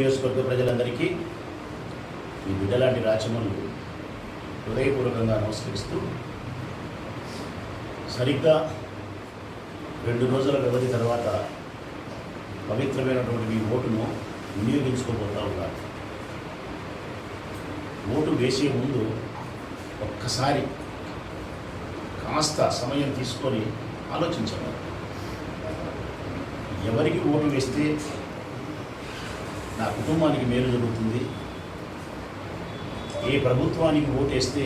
నియోజకవర్గ ప్రజలందరికీ ఈ బిడ్డలాంటి రాచమల్లు హృదయపూర్వకంగా నమస్కరిస్తూ సరిగ్గా రెండు రోజుల వ్యవధి తర్వాత పవిత్రమైనటువంటి మీ ఓటును వినియోగించుకోబోతా ఉన్నారు. ఓటు వేసే ముందు ఒక్కసారి కాస్త సమయం తీసుకొని ఆలోచించండి. ఎవరికి ఓటు వేస్తే నా కుటుంబానికి మేలు జరుగుతుంది. ఏ ప్రభుత్వానికి ఓటేస్తే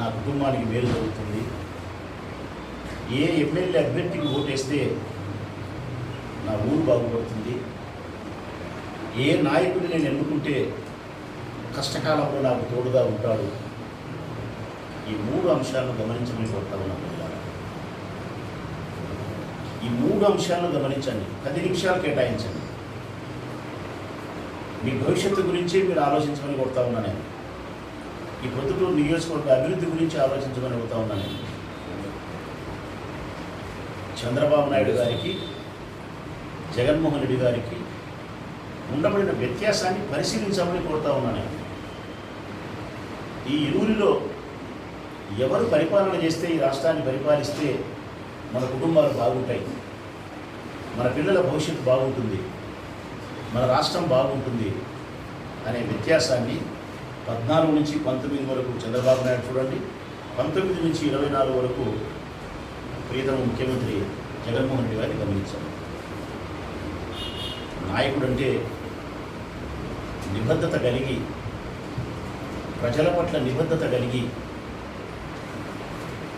నా కుటుంబానికి మేలు జరుగుతుంది. ఏ ఎమ్మెల్యే అభ్యర్థికి ఓటేస్తే నా ఊరు బాగుపడుతుంది. ఏ నాయకుడిని నేను ఎన్నుకుంటే కష్టకాలంలో నాకు తోడుగా ఉంటాడు. ఈ మూడు అంశాలను గమనించమని కోరుతా ఉన్నా ఈ మూడు అంశాలను గమనించండి. పది నిమిషాలు కేటాయించండి. మీ భవిష్యత్తు గురించి మీరు ఆలోచించమని కొడతా ఉన్నాను నేను. ఈ పొద్దుటూరు నియోజకవర్గ అభివృద్ధి గురించి ఆలోచించమని కొడతా ఉన్నాను నేను. చంద్రబాబు నాయుడు గారికి జగన్మోహన్ రెడ్డి గారికి ఉండబడిన వ్యత్యాసాన్ని పరిశీలించమని కోరుతా ఉన్నాను నేను. ఈ ఊరిలో ఎవరు పరిపాలన చేస్తే ఈ రాష్ట్రాన్ని పరిపాలిస్తే మన కుటుంబాలు బాగుంటాయి. మన పిల్లల భవిష్యత్తు బాగుంటుంది. మన రాష్ట్రం బాగుంటుంది అనే వ్యత్యాసాన్ని పద్నాలుగు నుంచి పంతొమ్మిది వరకు చంద్రబాబు నాయుడు చూడండి. పంతొమ్మిది నుంచి ఇరవై నాలుగు వరకు ప్రియతమ ముఖ్యమంత్రి జగన్మోహన్ రెడ్డి గారిని గమనించారు నాయకుడు అంటే నిబద్ధత కలిగి ప్రజల పట్ల నిబద్ధత కలిగి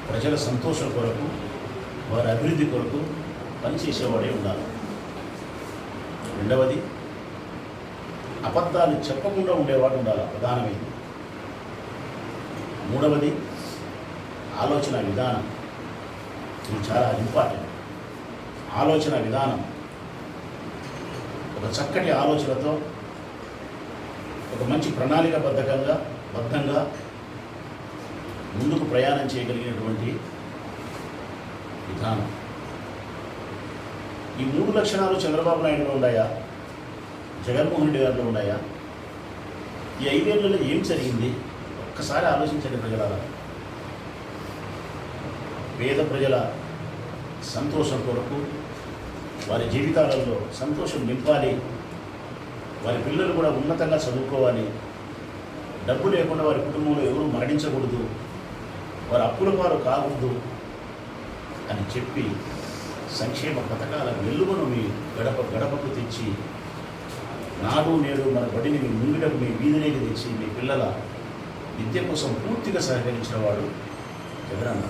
ప్రజల సంతోషం కొరకు వారి అభివృద్ధి కొరకు పనిచేసేవాడే ఉండాలి. రెండవది అబద్ధాలు చెప్పకుండా ఉండేవాడు ఉండాలి ప్రధానమైంది మూడవది ఆలోచన విధానం. ఇది చాలా ఇంపార్టెంట్. ఆలోచన విధానం. ఒక చక్కటి ఆలోచనతో ఒక మంచి ప్రణాళికబద్ధకంగా బద్ధంగా ముందుకు ప్రయాణం చేయగలిగినటువంటి విధానం. ఈ మూడు లక్షణాలు చంద్రబాబు నాయుడులో ఉన్నాయా? జగన్మోహన్ రెడ్డి గారిలో ఉన్నాయా? ఈ ఐదేళ్ళలో ఏం జరిగింది? ఒక్కసారి ఆలోచించండి ప్రజలారా. పేద ప్రజల సంతోషం కొరకు వారి జీవితాలలో సంతోషం నింపాలి వారి పిల్లలు కూడా ఉన్నతంగా చదువుకోవాలి డబ్బు లేకుండా వారి కుటుంబంలో ఎవరూ మరణించకూడదు వారి అప్పుల వారు కాకూడదు అని చెప్పి సంక్షేమ పథకాల వెలుగును మీ గడప గడపకు తెచ్చి నాడు నేడు మన బడిని మీ ముంగిటకు మీ వీధిలోకి తెచ్చి మీ పిల్లల విద్య కోసం పూర్తిగా సహకరించిన వాడు జగనన్న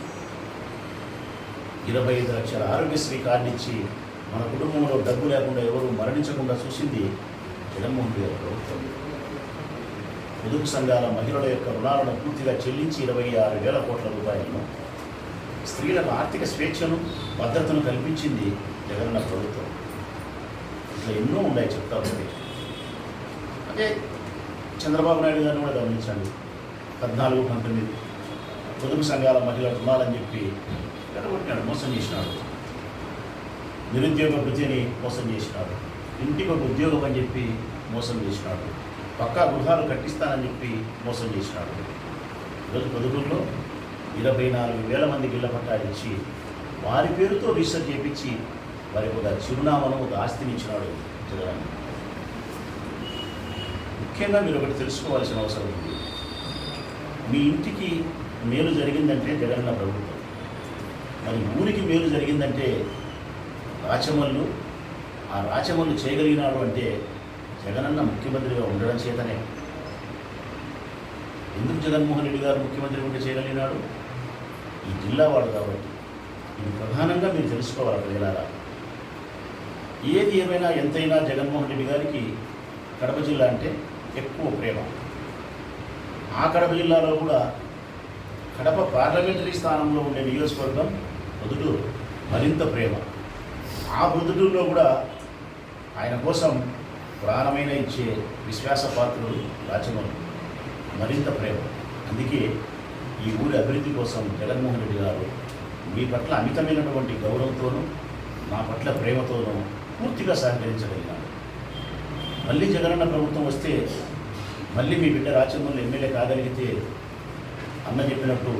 ఇరవై ఐదు లక్షల ఆరోగ్యశ్రీ కార్డు ఇచ్చి మన కుటుంబంలో డబ్బు లేకుండా ఎవరు మరణించకుండా చూసింది జగన్మోహన్ రెడ్డి ప్రభుత్వం. పొదుపు సంఘాల మహిళల యొక్క రుణాలను పూర్తిగా చెల్లించి ఇరవై ఆరు వేల కోట్ల రూపాయలను స్త్రీలకు ఆర్థిక స్వేచ్ఛను భద్రతను కల్పించింది జగన్న ప్రభుత్వం. ఇట్లా ఎన్నో ఉన్నాయి చెప్తా అంటే చంద్రబాబు నాయుడు గారిని కూడా గమనించండి. పద్నాలుగు పంతొమ్మిది పొదుపు సంఘాల మహిళల ఉండాలని చెప్పి ఎడగొట్టినాడు మోసం చేసినాడు. నిరుద్యోగ వృత్తిని మోసం చేసినాడు. ఇంటికి ఒక ఉద్యోగం అని చెప్పి మోసం చేసినాడు. పక్కా గృహాలు కట్టిస్తానని చెప్పి మోసం చేసినాడు. ఈరోజు పొదుగుల్లో ఇరవై నాలుగు వేల మందికి ఇళ్ళ పట్టాలు ఇచ్చి వారి పేరుతో రిజిస్టర్ చేపించి వారికి ఒక చిరునామాను ఒక ఆస్తిని ఇచ్చినాడు జగన్. ముఖ్యంగా మీరు ఒకటి తెలుసుకోవాల్సిన అవసరం ఉంది. మీ ఇంటికి మేలు జరిగిందంటే జగనన్న ప్రభుత్వం. మరి ఊరికి మేలు జరిగిందంటే రాచమల్లు ఆ రాచమల్లు చేయగలిగినాడు అంటే జగనన్న ముఖ్యమంత్రిగా ఉండడం చేతనే. ఎందుకు జగన్మోహన్ రెడ్డి గారు ముఖ్యమంత్రి ఉంటే చేయగలిగినాడు? ఈ జిల్లా వాడు కాబట్టి. ఇది ప్రధానంగా మీరు తెలుసుకోవాలి ప్రజలారా ఏది ఏమైనా ఎంతైనా జగన్మోహన్ రెడ్డి గారికి కడప జిల్లా అంటే ఎక్కువ ప్రేమ. ఆ కడప జిల్లాలో కూడా కడప పార్లమెంటరీ స్థానంలో ఉండే నియోజకవర్గం పొదుటూరు మరింత ప్రేమ. ఆ పొద్దుటూరులో కూడా ఆయన కోసం ప్రాణమైన ఇచ్చే విశ్వాస పాత్రలు రాజమౌళి మరింత ప్రేమ. అందుకే ఈ ఊరి అభివృద్ధి కోసం జగన్మోహన్ రెడ్డి గారు మీ పట్ల అమితమైనటువంటి గౌరవంతోనూ నా పట్ల ప్రేమతోనూ పూర్తిగా సహకరించగలిగినాడు మళ్ళీ జగనన్న ప్రభుత్వం వస్తే మళ్ళీ మీ బిడ్డ రాచమల్లి ఎమ్మెల్యే కాగలిగితే అన్న చెప్పినట్టు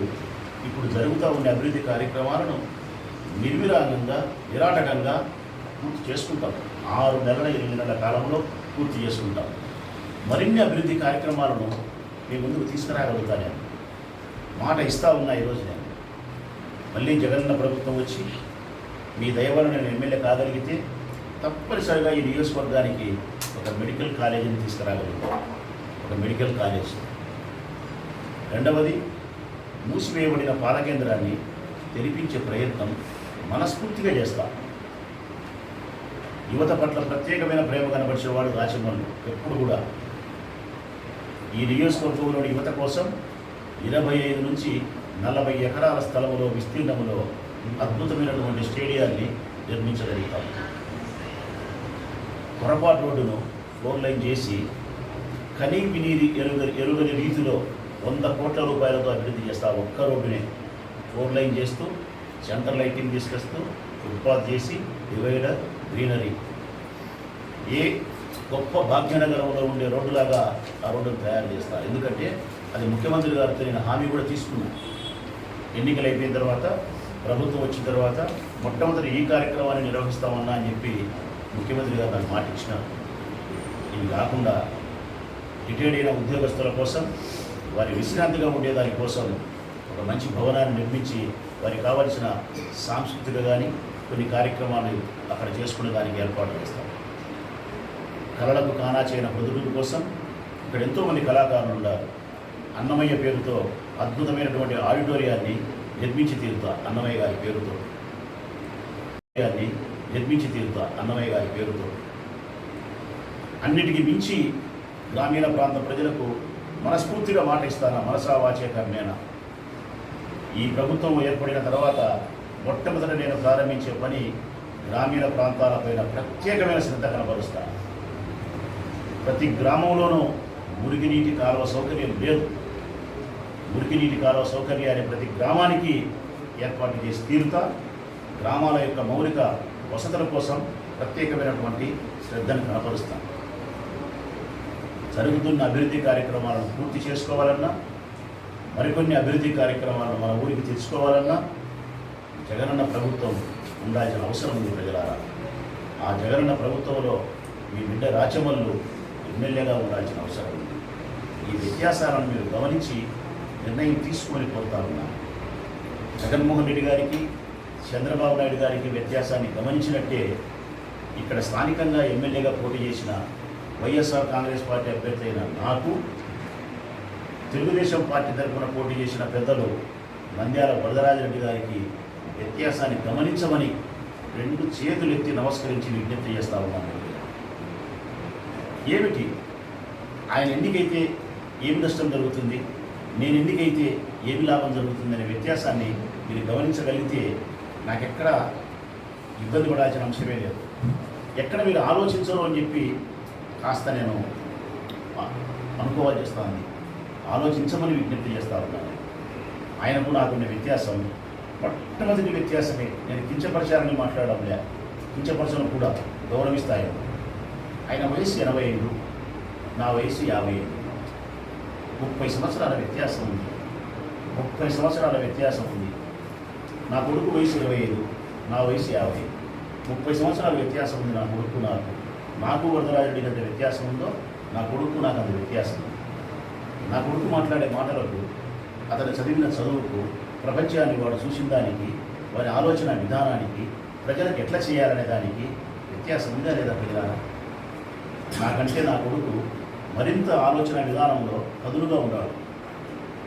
ఇప్పుడు జరుగుతూ ఉండే అభివృద్ధి కార్యక్రమాలను నిర్విరాగంగా నిరాటకంగా పూర్తి చేసుకుంటాం. ఆరు నెలల ఎనిమిది నెలల కాలంలో పూర్తి చేసుకుంటాం. మరిన్ని అభివృద్ధి కార్యక్రమాలను మీ ముందుకు తీసుకురాగలుగుతా నేను మాట ఇస్తా ఉన్నా ఈరోజు నేను. మళ్ళీ జగనన్న ప్రభుత్వం వచ్చి మీ దయవల్ల నేను ఎమ్మెల్యే కాగలిగితే తప్పనిసరిగా ఈ నియోజకవర్గానికి ఒక మెడికల్ కాలేజీని తీసుకురాగలుగుతాను. ఒక మెడికల్ కాలేజ్. రెండవది మూసివేయబడిన పాలకేంద్రాన్ని తెరిపించే ప్రయత్నం మనస్ఫూర్తిగా చేస్తాం. యువత పట్ల ప్రత్యేకమైన ప్రేమ కనబరిచేవాడు రాచమల్లు ఎప్పుడు కూడా. ఈ నియోజకవర్గంలోని యువత కోసం ఇరవై ఐదు నుంచి నలభై ఎకరాల స్థలంలో విస్తీర్ణంలో అద్భుతమైనటువంటి స్టేడియాన్ని నిర్మించగలుగుతాం. పొరపాటు రోడ్డును ఫోర్ లైన్ చేసి కనీ వినీది ఎరుగని ఎరుగని రీతిలో వంద కోట్ల రూపాయలతో అభివృద్ధి చేస్తా ఒక్క రోడ్డునే. ఫోర్ లైన్ చేస్తూ సెంటర్ లైటింగ్ తీసుకొస్తూ ఫుట్పాత్ చేసి డివైడర్ గ్రీనరీ. ఏ గొప్ప భాగ్యనగరంలో ఉండే రోడ్డులాగా ఆ రోడ్డును తయారు చేస్తారు ఎందుకంటే అది ముఖ్యమంత్రి గారితో నేను హామీ కూడా తీసుకున్నాను ఎన్నికలు అయిపోయిన తర్వాత ప్రభుత్వం వచ్చిన తర్వాత మొట్టమొదటి ఈ కార్యక్రమాన్ని నిర్వహిస్తామన్నా అని చెప్పి ముఖ్యమంత్రి గారు నాకు మాట ఇచ్చినారు ఇది కాకుండా రిటైర్డ్ అయిన ఉద్యోగస్తుల కోసం వారి విశ్రాంతిగా ఉండేదాని కోసం ఒక మంచి భవనాన్ని నిర్మించి వారికి కావలసిన సాంస్కృతిక కానీ కొన్ని కార్యక్రమాలు అక్కడ చేసుకునే దానికి ఏర్పాటు చేస్తాం. కళలకు కానా చేయన ప్రజల కోసం ఇక్కడ ఎంతోమంది కళాకారులు ఉన్నారు. అన్నమయ్య పేరుతో అద్భుతమైనటువంటి ఆడిటోరియాన్ని నిర్మించి తీరుతా అన్నమయ్య గారి పేరుతో. నిర్మించి తీరుతా అన్నమయ్య గారి పేరుతో. అన్నిటికీ మించి గ్రామీణ ప్రాంత ప్రజలకు మనస్ఫూర్తిగా మాట ఇస్తాను? మనసా వాచే ఈ ప్రభుత్వం ఏర్పడిన తర్వాత మొట్టమొదట నేను ప్రారంభించే పని గ్రామీణ ప్రాంతాలపైన ప్రత్యేకమైన శ్రద్ధ కనబరుస్తాను ప్రతి గ్రామంలోనూ మురికినీటి కాలువ సౌకర్యం లేదు. మురికినీటి కాలువ సౌకర్యాన్ని ప్రతి గ్రామానికి ఏర్పాటు చేసి తీరుతా. గ్రామాల యొక్క మౌలిక వసతుల కోసం ప్రత్యేకమైనటువంటి శ్రద్ధను కనపరుస్తాను జరుగుతున్న అభివృద్ధి కార్యక్రమాలను పూర్తి చేసుకోవాలన్నా మరికొన్ని అభివృద్ధి కార్యక్రమాలను మన ఊరికి తెచ్చుకోవాలన్నా జగనన్న ప్రభుత్వం ఉండాల్సిన అవసరం ఉంది ప్రజలారా. ఆ జగనన్న ప్రభుత్వంలో మీ బిడ్డ రాచమల్లు ఎమ్మెల్యేగా ఉండాల్సిన అవసరం ఉంది. ఈ వ్యత్యాసాలను మీరు గమనించి నిర్ణయం తీసుకొని పోతా జగన్మోహన్ రెడ్డి గారికి చంద్రబాబు నాయుడు గారికి వ్యత్యాసాన్ని గమనించినట్టే ఇక్కడ స్థానికంగా ఎమ్మెల్యేగా పోటీ చేసిన వైఎస్ఆర్ కాంగ్రెస్ పార్టీ అభ్యర్థి అయిన నాకు తెలుగుదేశం పార్టీ తరఫున పోటీ చేసిన పెద్దలు నంద్యాల వరదరాజరెడ్డి గారికి వ్యత్యాసాన్ని గమనించమని రెండు చేతులు ఎత్తి నమస్కరించి విజ్ఞప్తి చేస్తా ఉన్నాను. ఏమిటి? ఆయన ఎన్నికైతే ఏమి నష్టం జరుగుతుంది? నేను ఎన్నికైతే ఏమి లాభం జరుగుతుందనే వ్యత్యాసాన్ని మీరు గమనించగలిగితే నాకెక్కడ ఇబ్బంది పడాల్సిన అంశమే లేదు. ఎక్కడ మీరు ఆలోచించరు అని చెప్పి కాస్త నేను అ- అనుకోవాలి చేస్తాను ఆలోచించమని విజ్ఞప్తి చేస్తా ఉన్నాను. ఆయనకు నాకున్న వ్యత్యాసం మొట్టమొదటి వ్యత్యాసమే. నేను కించపరచాలని మాట్లాడడం లే. కించపరచడం కూడా గౌరవిస్తాయి. ఆయన వయసు ఎనభై ఐదు నా వయసు యాభై ఐదు. ముప్పై సంవత్సరాల వ్యత్యాసం ఉంది. ముప్పై సంవత్సరాల వ్యత్యాసం ఉంది. నా కొడుకు వయసు ఇరవై ఐదు నా వయసు యాభై. ముప్పై సంవత్సరాల వ్యత్యాసం ఉంది నా కొడుకు నాకు. నాకు వరదరాజరెడ్డి అంత వ్యత్యాసం ఉందో నా కొడుకు నాకు అంత వ్యత్యాసం ఉంది నా కొడుకు మాట్లాడే మాటలకు అతను చదివిన చదువుకు ప్రపంచాన్ని వాడు చూసిన దానికి వారి ఆలోచన విధానానికి ప్రజలకు ఎట్లా చేయాలనే దానికి వ్యత్యాసం ఉందా లేదా ప్రజలారా నాకంటే నా కొడుకు మరింత ఆలోచన విధానంలో పదులుగా ఉన్నాడు.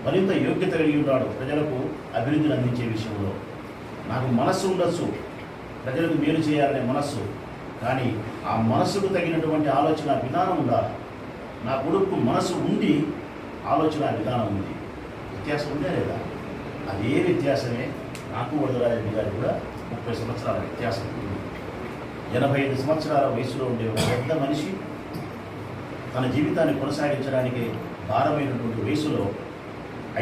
మరింత యోగ్యత కలిగి ఉన్నాడు ప్రజలకు అభివృద్ధిని అందించే విషయంలో. నాకు మనస్సు ఉండొచ్చు. ప్రజలకు మేలు చేయాలనే మనస్సు కానీ ఆ మనసుకు తగినటువంటి ఆలోచన విధానం ఉండాలి. నా కొడుకు మనసు ఉండి ఆలోచన విధానం ఉంది. వ్యత్యాసం ఉందే లేదా? అదే వ్యత్యాసమే నాకు వరదరాజరెడ్డి గారు కూడా ముప్పై సంవత్సరాల వ్యత్యాసం ఉంది. ఎనభై ఐదు సంవత్సరాల వయసులో ఉండే ఒక పెద్ద మనిషి తన జీవితాన్ని కొనసాగించడానికి భారమైనటువంటి వయసులో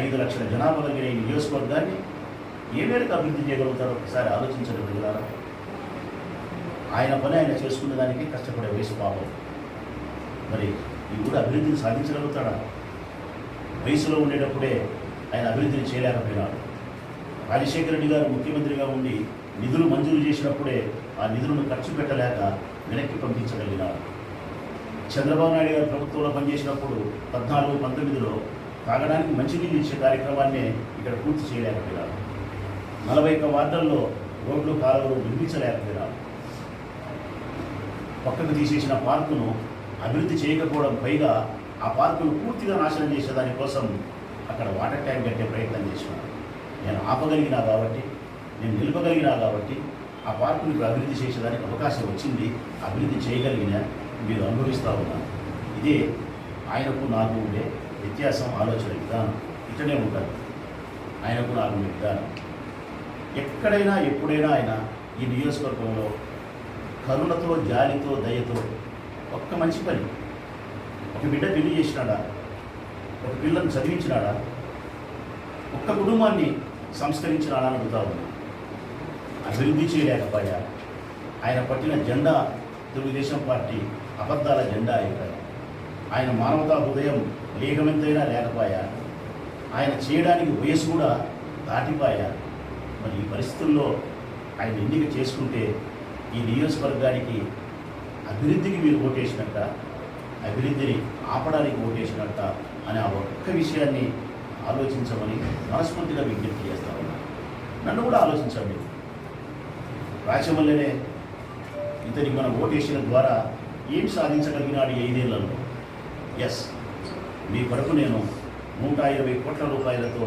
ఐదు లక్షల జనాభా కలిగిన ఈ నియోజకవర్గాన్ని ఏ మేరకు అభివృద్ధి చేయగలుగుతారో ఒకసారి ఆలోచించడం వెళ్ళారా ఆయన పని ఆయన చేసుకునే దానికి కష్టపడే వయసు పాపం. మరి ఈ కూడా అభివృద్ధిని సాధించగలుగుతాడా? వయసులో ఉండేటప్పుడే ఆయన అభివృద్ధిని చేయలేకపోయినాడు. రాజశేఖర రెడ్డి గారు ముఖ్యమంత్రిగా ఉండి నిధులు మంజూరు చేసినప్పుడే ఆ నిధులను ఖర్చు పెట్టలేక వెనక్కి పంపించగలిగినారు చంద్రబాబు నాయుడు గారు ప్రభుత్వంలో పనిచేసినప్పుడు పద్నాలుగు పంతొమ్మిదిలో తాగడానికి మంచినీళ్ళు ఇచ్చే కార్యక్రమాన్ని ఇక్కడ పూర్తి చేయలేకపోయినారు నలభై ఒక్క వార్డుల్లో రోడ్లు కాలువలు నిర్మించలేకపోయినారు పక్కకు తీసేసిన పార్కును అభివృద్ధి చేయకపోవడం పైగా ఆ పార్కును పూర్తిగా నాశనం చేసేదాని కోసం అక్కడ వాటర్ ట్యాంక్ కట్టే ప్రయత్నం చేసినాను నేను ఆపగలిగినా కాబట్టి నేను నిలపగలిగినా కాబట్టి ఆ పార్కుని ఇప్పుడు అభివృద్ధి చేసేదానికి అవకాశం వచ్చింది అభివృద్ధి చేయగలిగిన మీరు అనుభవిస్తూ ఉన్నారు ఇదే ఆయనకు నాకు ఉండే వ్యత్యాసం ఆలోచన విధానం. ఇట్లనే ఉంటుంది ఆయనకు నాకు ఉండే విధానం. ఎక్కడైనా ఎప్పుడైనా ఆయన ఈ నియోజకవర్గంలో కరుణతో జాలితో దయతో ఒక్క మంచి పని. ఒక బిడ్డ పెళ్ళి చేసినాడా? ఒక పిల్లను చదివించినాడా? ఒక్క కుటుంబాన్ని సంస్కరించినాడా అని అడుగుతా ఉన్నా. అభివృద్ధి చేయలేకపోయా? ఆయన పట్టిన జెండా తెలుగుదేశం పార్టీ అబద్ధాల జెండా అయిపోయా. ఆయన మానవతా హృదయం లేఖమెంతైనా లేకపోయా? ఆయన చేయడానికి వయసు కూడా దాటిపోయా? మరి ఈ పరిస్థితుల్లో ఆయన ఎన్నిక చేసుకుంటే ఈ నియోజకవర్గానికి అభివృద్ధికి మీరు ఓటేసినట్ట అభివృద్ధిని ఆపడానికి ఓటేసినట్ట అనే ఆ ఒక్క విషయాన్ని ఆలోచించమని మనస్ఫూర్తిగా విజ్ఞప్తి చేస్తా ఉన్నా. నన్ను కూడా ఆలోచించండి. రాచమల్లెనే ఇతని మనం ఓటేసిన ద్వారా ఏం సాధించగలిగినాడు ఐదేళ్ళలో? ఎస్ మీ కొరకు నేను నూట ఇరవై కోట్ల రూపాయలతో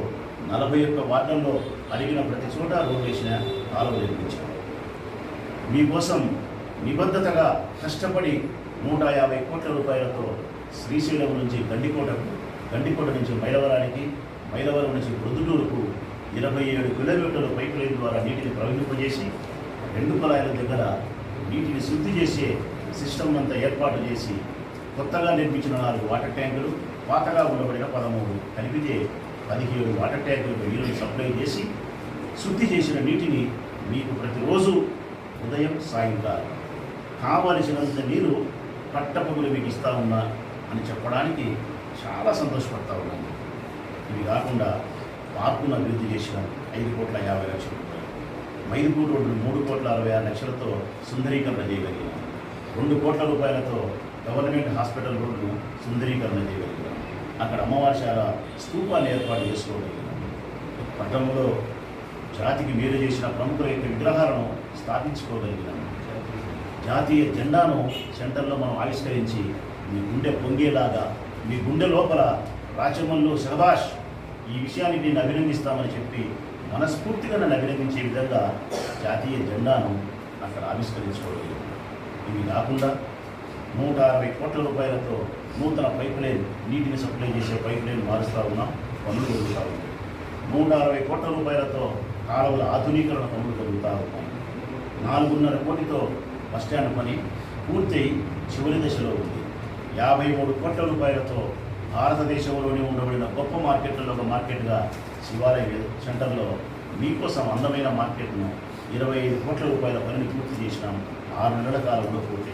నలభై ఒక్క వార్డుల్లో అడిగిన ప్రతి చోట రోడ్ వేసిన కాలువ నిర్మించాను మీకోసం నిబద్ధతగా కష్టపడి నూట యాభై కోట్ల రూపాయలతో శ్రీశైలం నుంచి గండికోటకు గండికోట నుంచి మైలవరానికి మైలవరం నుంచి ప్రొద్దుటూరుకు ఇరవై ఏడు కిలోమీటర్ల పైప్ లైన్ ద్వారా నీటిని ప్రవహింపజేసి రెండు కుళాయిల దగ్గర నీటిని శుద్ధి చేసే సిస్టమ్ అంతా ఏర్పాటు చేసి కొత్తగా నిర్మించిన నాలుగు వాటర్ ట్యాంకులు పాతగా ఉండబడిన పదమూడు కలిపితే పదిహేడు వాటర్ ట్యాంకులకు నీళ్ళని సప్లై చేసి శుద్ధి చేసిన నీటిని మీకు ప్రతిరోజు ఉదయం సాయంకాలం కావలసినంత నీరు పట్టపగులు మీకు ఇస్తా ఉన్నా అని చెప్పడానికి చాలా సంతోషపడతా ఉన్నాను. ఇవి కాకుండా పార్కును అభివృద్ధి చేసిన ఐదు కోట్ల యాభై లక్షల రూపాయలు మైదుపూర్ రోడ్డు మూడు కోట్ల అరవై ఆరు లక్షలతో సుందరీకరణ చేయగలిగాం రెండు కోట్ల రూపాయలతో గవర్నమెంట్ హాస్పిటల్ రోడ్డు సుందరీకరణ చేయగలిగాం అక్కడ అమ్మవారిశాల స్తూపాన్ని ఏర్పాటు చేసుకోగలిగాం పట్టణంలో జాతికి మేలు చేసిన ప్రముఖుల యొక్క విగ్రహాలను స్థాపించుకోగలిగినాం జాతీయ జెండాను సెంటర్లో మనం ఆవిష్కరించి మీ గుండె పొంగేలాగా మీ గుండె లోపల రాచమల్లు శహబాష్ ఈ విషయాన్ని నేను అభినందిస్తామని చెప్పి మనస్ఫూర్తిగా నన్ను అభినందించే విధంగా జాతీయ జెండాను అక్కడ ఆవిష్కరించుకోగలిగాం ఇవి కాకుండా నూట అరవై కోట్ల రూపాయలతో నూతన పైప్ లైన్ నీటిని సప్లై చేసే పైప్ లైన్ మారుస్తూ ఉన్నాం పనులు జరుగుతూ ఉన్నాయి. నూట అరవై కోట్ల రూపాయలతో కాలువల ఆధునీకరణ పనులు జరుగుతూ ఉన్నాయి. నాలుగున్నర కోటితో బస్టాండ్ పని పూర్తి చివరి దశలో ఉంది. యాభై మూడు కోట్ల రూపాయలతో భారతదేశంలోనే ఉండబడిన గొప్ప మార్కెట్లలో ఒక మార్కెట్గా శివాలయ సెంటర్లో మీకోసం అందమైన మార్కెట్ను ఇరవై ఐదు కోట్ల రూపాయల పనిని పూర్తి చేసినాం. ఆరు నెలల కాలంలో పూర్తి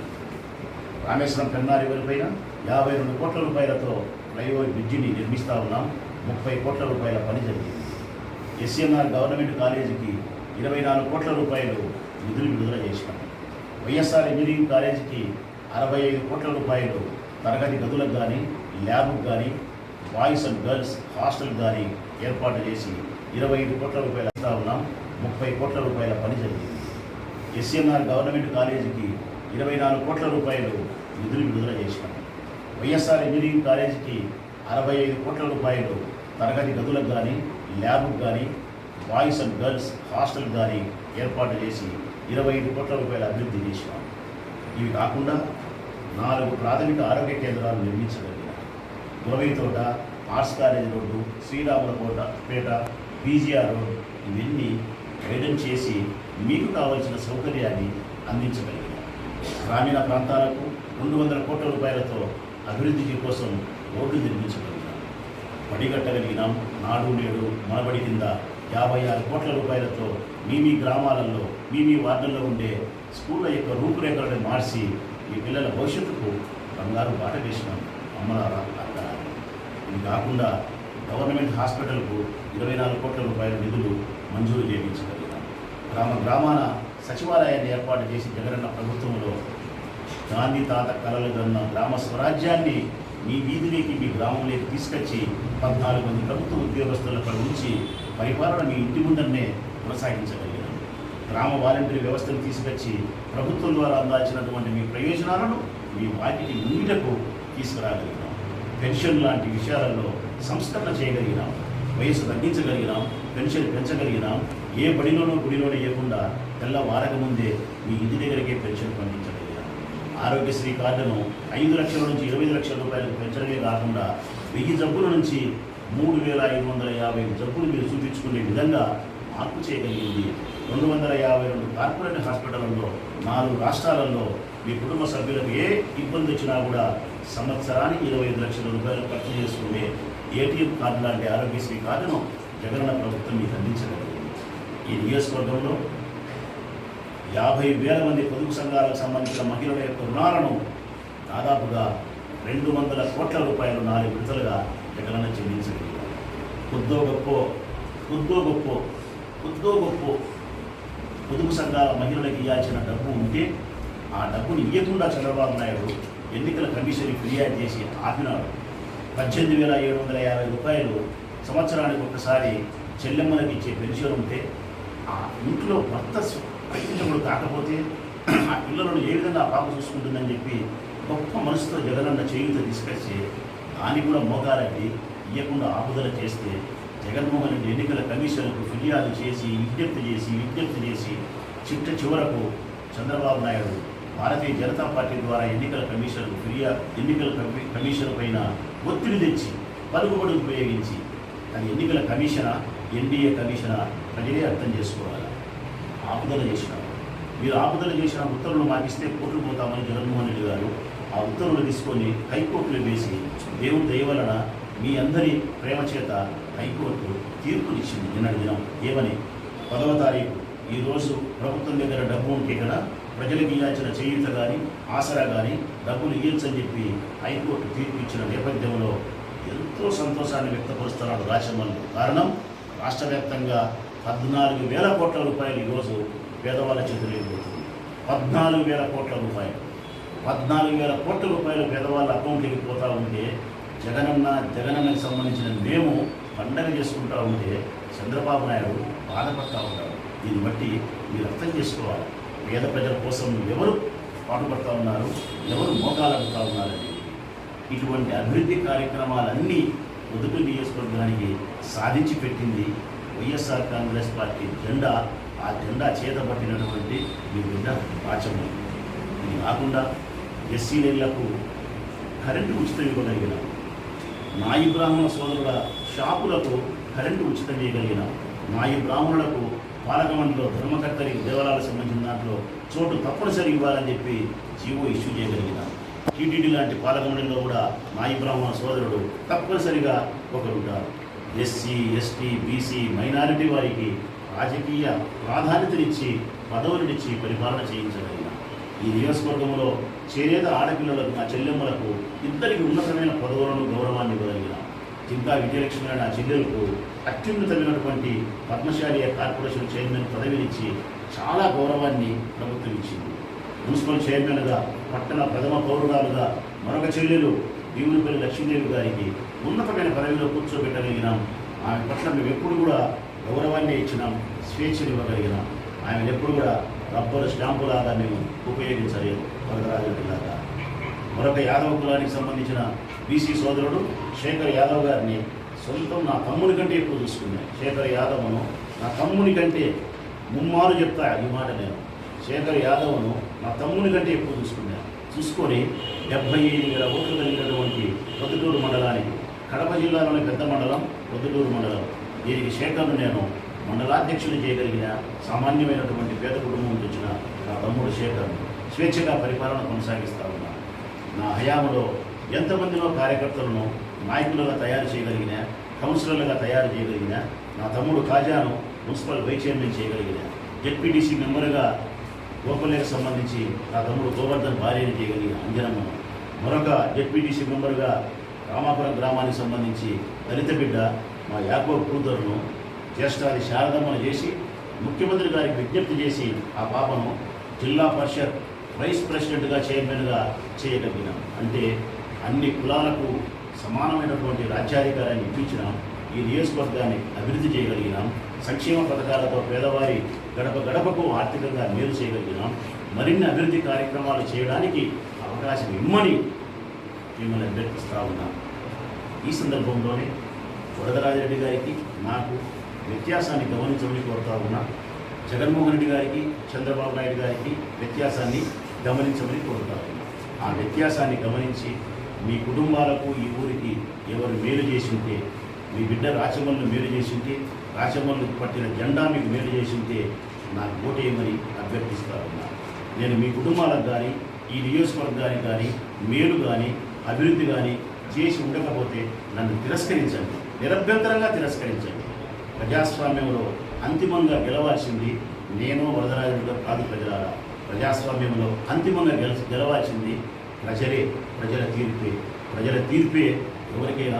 రామేశ్వరం పెన్నారి పైన యాభై రెండు కోట్ల రూపాయలతో ఫ్లైఓవర్ బ్రిడ్జిని నిర్మిస్తూ ఉన్నాం. ముప్పై కోట్ల రూపాయల పని జరిగింది. ఎస్ఎన్ఆర్ గవర్నమెంట్ కాలేజీకి ఇరవై నాలుగు కోట్ల రూపాయలు నిధులు విడుదల చేసినాం. వైఎస్ఆర్ ఇంజనీరింగ్ కాలేజీకి అరవై ఐదు కోట్ల రూపాయలు తరగతి గదులకు కానీ ల్యాబ్కు కానీ బాయ్స్ అండ్ గర్ల్స్ హాస్టల్ కానీ ఏర్పాటు చేసి ఇరవై ఐదు కోట్ల రూపాయలు ఇస్తా ఉన్నాం. ముప్పై కోట్ల రూపాయల పని జరిగింది. ఎస్ఎన్ఆర్ గవర్నమెంట్ కాలేజీకి ఇరవై నాలుగు కోట్ల రూపాయలు నిధులు విడుదల చేసినాం. వైఎస్ఆర్ ఇంజనీరింగ్ కాలేజీకి అరవై ఐదు కోట్ల రూపాయలు తరగతి గదులకు కానీ ల్యాబ్కు కానీ బాయ్స్ అండ్ గర్ల్స్ హాస్టల్ కానీ ఏర్పాటు చేసి ఇరవై ఐదు కోట్ల రూపాయల అభివృద్ధి చేసినాం ఇవి కాకుండా నాలుగు ప్రాథమిక ఆరోగ్య కేంద్రాలు నిర్మించగలిగిన గురవై తోట ఆర్ట్స్ కాలేజ్ రోడ్డు శ్రీరాములకోట పేట పీజీఆర్ రోడ్ ఇవన్నీ గైడెన్ చేసి మీకు కావలసిన సౌకర్యాన్ని అందించగలిగిన గ్రామీణ ప్రాంతాలకు రెండు వందల కోట్ల రూపాయలతో అభివృద్ధికి కోసం రోడ్లు నిర్మించగలిగినాం పడిగట్టగలిగినాం నాడు నేడు మనబడి కింద యాభై ఆరు కోట్ల రూపాయలతో మీ మీ గ్రామాలలో మీ మీ వార్డుల్లో ఉండే స్కూళ్ళ యొక్క రూపురేఖలను మార్చి మీ పిల్లల భవిష్యత్తుకు బంగారు బాట వేసినాం. అమ్మలారా అక్కడ ఇది కాకుండా గవర్నమెంట్ హాస్పిటల్కు ఇరవై నాలుగు కోట్ల రూపాయల నిధులు మంజూరు చేయించగలిగినాం గ్రామ గ్రామాన సచివాలయాన్ని ఏర్పాటు చేసి జగనన్న ప్రభుత్వంలో గాంధీ తాత కలలు కన్న గ్రామ స్వరాజ్యాన్ని మీ వీధిలోకి మీ గ్రామంలోకి తీసుకొచ్చి పద్నాలుగు మంది ప్రభుత్వ ఉద్యోగస్తులను అక్కడ ఉంచి పరిపాలన మీ ఇంటి ముందరనే కొనసాగించగలిగినాం గ్రామ వాలంటీర్ వ్యవస్థను తీసుకొచ్చి ప్రభుత్వం ద్వారా అందాల్సినటువంటి మీ ప్రయోజనాలను మీ వాటిని ముందుటకు తీసుకురాగలిగినాం. పెన్షన్ లాంటి విషయాలలో సంస్కరణ చేయగలిగినాం. వయసు తగ్గించగలిగినాం. పెన్షన్ పెంచగలిగినాం. ఏ బడిలోనో గుడిలోనో ఇవ్వకుండా తెల్లవారక ముందే మీ ఇంటి దగ్గరికే పెన్షన్ పంపించగలిగినాం. ఆరోగ్యశ్రీ కార్డును ఐదు లక్షల నుంచి ఇరవై లక్షల రూపాయలకు పెంచడమే కాకుండా వెయ్యి జబ్బుల నుంచి మూడు వేల ఐదు వందల యాభై జబ్బులు మీరు చూపించుకునే విధంగా మార్పు చేయగలిగింది రెండు వందల యాభై రెండు కార్పొరేట్ హాస్పిటల్లో నాలుగు రాష్ట్రాలలో మీ కుటుంబ సభ్యులకు ఏ ఇబ్బంది వచ్చినా కూడా సంవత్సరానికి ఇరవై ఐదు లక్షల రూపాయలు ఖర్చు చేసుకునే ఏటీఎం కార్డు లాంటి ఆరోగ్యశ్రీ కార్డును జగనన్న ప్రభుత్వం మీకు అందించగలిగింది. ఈ నియోజకవర్గంలో యాభై వేల మంది పొదుపు సంఘాలకు సంబంధించిన మహిళల యొక్క రుణాలను దాదాపుగా రెండు వందల కోట్ల రూపాయలు నాలుగు విడతలుగా జగనన్న చెల్లించగలిగారు. కొద్దో గొప్ప కొద్దో గొప్ప కొద్దో గొప్ప పొదుపు సంఘాల మహిళలకు ఇవ్వాల్సిన డబ్బు ఉంటే ఆ డబ్బుని ఇవ్వకుండా చంద్రబాబు నాయుడు ఎన్నికల కమిషన్ ఫిర్యాదు చేసి ఆపినాడు. పద్దెనిమిది వేల ఏడు వందల యాభై రూపాయలు సంవత్సరానికి ఒకసారి చెల్లెమ్మలకు ఇచ్చే పెన్షన్ ఉంటే ఆ ఇంట్లో భర్త ప్రయత్నించకుడు కాకపోతే ఆ పిల్లలను ఏ విధంగా ఆ పాప చూసుకుంటుందని చెప్పి గొప్ప మనసుతో జగనన్న చేయూత తీసుకొచ్చి దాన్ని కూడా మోకాలకి ఇవ్వకుండా ఆపుదల చేస్తే జగన్మోహన్ రెడ్డి ఎన్నికల కమిషన్కు ఫిర్యాదు చేసి విజ్ఞప్తి చేసి విజ్ఞప్తి చేసి చిట్ట చివరకు చంద్రబాబు నాయుడు భారతీయ జనతా పార్టీ ద్వారా ఎన్నికల కమిషన్కు ఫిర్యాదు ఎన్నికల కమి- కమిషన్ పైన ఒత్తిడి తెచ్చి పలుకుబడి ఉపయోగించి అది ఎన్నికల కమిషనా ఎన్డీఏ కమిషనా ప్రజలే అర్థం చేసుకోవాలి. ఆపుదల చేసినారు మీరు ఆపుదల చేసిన ఉత్తర్వులు మాకిస్తే కోర్టు పోతామని జగన్మోహన్ రెడ్డి గారు ఆ ఉత్తర్వులు తీసుకొని హైకోర్టులో వేసి దేవుడి దయవలన మీ అందరి ప్రేమ చేత హైకోర్టు తీర్పునిచ్చింది నిన్నటి దినం. ఏమని? పదవ తారీఖు. ఈరోజు ప్రభుత్వం దగ్గర డబ్బు ఉంటే కదా ప్రజలకు ఇవ్వాల్సిన చేయూత కానీ ఆసరా కానీ డబ్బులు ఇవ్వచ్చని చెప్పి హైకోర్టు తీర్పు ఇచ్చిన నేపథ్యంలో ఎంతో సంతోషాన్ని వ్యక్తపరుస్తున్నాడు రాజమల్లి కారణం రాష్ట్ర వ్యాప్తంగా పద్నాలుగు వేల కోట్ల రూపాయలు ఈరోజు పేదవాళ్ళ చేతులు పోతుంది పద్నాలుగు వేల కోట్ల రూపాయలు. పద్నాలుగు వేల కోట్ల రూపాయలు పేదవాళ్ళ అకౌంట్కి పోతా ఉంటే జగనన్న జగనన్నకి సంబంధించిన మేము పండగ చేసుకుంటా ఉంటే చంద్రబాబు నాయుడు బాధపడతా ఉంటారు. దీన్ని బట్టి మీరు అర్థం చేసుకోవాలి. పేద ప్రజల కోసం ఎవరు పాటుపడతా ఉన్నారు? ఎవరు మోకాలడుతూ ఉన్నారని ఇటువంటి అభివృద్ధి కార్యక్రమాలన్నీ ముదుపు నియోజకవర్గానికి సాధించి పెట్టింది వైఎస్ఆర్ కాంగ్రెస్ పార్టీ జెండా. ఆ జెండా చేతపట్టినటువంటి మీ బిడ్డ వాచము ఇది కాకుండా ఎస్సీలకు కరెంటు ఉచితం ఇవ్వగలిగిన నాయి బ్రాహ్మణ సోదరుల షాపులకు కరెంటు ఉచితం ఇవ్వగలిగిన నాయి బ్రాహ్మణులకు పాలకమండలిలో ధర్మకర్తరికి దేవాలయాలకు సంబంధించిన దాంట్లో చోటు తప్పనిసరి ఇవ్వాలని చెప్పి జీవో ఇష్యూ చేయగలిగిన టీటీడీ లాంటి పాలకమండలిలో కూడా నాయి బ్రాహ్మణ సోదరుడు తప్పనిసరిగా ఒకరుంటారు. ఎస్సీ ఎస్టీ బీసీ మైనారిటీ వారికి రాజకీయ ప్రాధాన్యతనిచ్చి పదవులనిచ్చి పరిపాలన చేయించగలిగిన ఈ నియోజకవర్గంలో చేనేత ఆడపిల్లలకు నా చెల్లెమ్మలకు ఇద్దరికి ఉన్నతమైన పదవులను గౌరవాన్ని ఇవ్వగలిగిన జింకా విజయలక్ష్మి నా చెల్లెలకు అత్యున్నతమైనటువంటి పద్మశాలి కార్పొరేషన్ చైర్మన్ పదవినిచ్చి చాలా గౌరవాన్ని ప్రభుత్వం ఇచ్చింది. మున్సిపల్ చైర్మన్గా పట్టణ ప్రథమ పౌరురాలుగా మరొక చెల్లెలు భీములపల్లి లక్ష్మీదేవి గారికి ఉన్నతమైన పదవిలో కూర్చోబెట్టగలిగినాం ఆమె పట్ల మేము ఎప్పుడు కూడా గౌరవాన్ని ఇచ్చినాం స్వేచ్ఛను ఇవ్వగలిగినాం. ఆమెను ఎప్పుడు కూడా రబ్బరు స్టాంపులాగా దాన్ని ఉపయోగించలేదు. వరదరాజు వరదరాజులాగా మరొక యాదవ కులానికి సంబంధించిన బీసీ సోదరుడు శేఖర్ యాదవ్ గారిని సొంతం నా తమ్ముని కంటే ఎక్కువ చూసుకున్నాను శేఖర్ యాదవ్ను నా తమ్ముని కంటే ముమ్మారు చెప్తా ఈ మాట నేను. శేఖర్ యాదవ్ను నా తమ్ముని కంటే ఎక్కువ చూసుకున్నాను చూసుకొని డెబ్బై ఐదు వేల ఓట్లు కలిగినటువంటి పొద్దుటూరు మండలానికి కడప జిల్లాలోని పెద్ద మండలం పొద్దుటూరు మండలం. దీనికి శేఖర్ను నేను మండలాధ్యక్షులు చేయగలిగిన సామాన్యమైనటువంటి పేద కుటుంబం వచ్చిన నా తమ్ముడు శేఖర్ స్వేచ్ఛగా పరిపాలన కొనసాగిస్తా ఉన్నాను నా హయాంలో ఎంతమందినో కార్యకర్తలను నాయకులుగా తయారు చేయగలిగిన కౌన్సిలర్లుగా తయారు చేయగలిగిన నా తమ్ముడు కాజాను మున్సిపల్ వైస్ చైర్మన్ చేయగలిగిన జెడ్పీటీసీ మెంబర్గా గోపల్లకు సంబంధించి నా తమ్ముడు గోవర్ధన్ భార్యను చేయగలిగిన అంజనమ్మను మరొక జెడ్పీటీసీ మెంబర్గా రామాపురం గ్రామానికి సంబంధించి దళిత బిడ్డ మా యాకో కూతురును జ్యేష్ఠాది శారదమ్మను చేసి ముఖ్యమంత్రి గారికి విజ్ఞప్తి చేసి ఆ పాపను జిల్లా పరిషత్ వైస్ ప్రెసిడెంట్గా చైర్మన్గా చేయగలిగినాం. అంటే అన్ని కులాలకు సమానమైనటువంటి రాజ్యాధికారాన్ని ఇప్పించినాం. ఈ నియోజకవర్గాన్ని అభివృద్ధి చేయగలిగినాం. సంక్షేమ పథకాలతో పేదవారి గడప గడపకు ఆర్థికంగా మేలు చేయగలిగినాం. మరిన్ని అభివృద్ధి కార్యక్రమాలు చేయడానికి అవకాశం ఇమ్మని మిమ్మల్ని అభ్యర్థిస్తూ ఉన్నాం. ఈ సందర్భంలోనే వరదరాజరెడ్డి గారికి నాకు వ్యత్యాసాన్ని గమనించమని కోరుతా ఉన్నా. జగన్మోహన్ రెడ్డి గారికి చంద్రబాబు నాయుడు గారికి వ్యత్యాసాన్ని గమనించమని కోరుతా ఆ వ్యత్యాసాన్ని గమనించి మీ కుటుంబాలకు ఈ ఊరికి ఎవరు మేలు చేసి ఉంటే మీ బిడ్డ రాచమల్లు మేలు చేసి ఉంటే రాచమల్లు పట్టిన జెండా మీకు మేలు చేసి ఉంటే నాకు ఓటేయమని అభ్యర్థిస్తారన్నా నేను మీ కుటుంబాలకు కానీ ఈ నియోజకవర్గానికి కానీ మేలు కానీ అభివృద్ధి కానీ చేసి ఉండకపోతే నన్ను తిరస్కరించండి. నిరభ్యంతరంగా తిరస్కరించండి. ప్రజాస్వామ్యంలో అంతిమంగా గెలవాల్సింది నేను వరదరాజుడిగా కాదు ప్రజలారా. ప్రజాస్వామ్యంలో అంతిమంగా గెల గెలవాల్సింది ప్రజలే ప్రజల తీర్పే ప్రజల తీర్పే ఎవరికైనా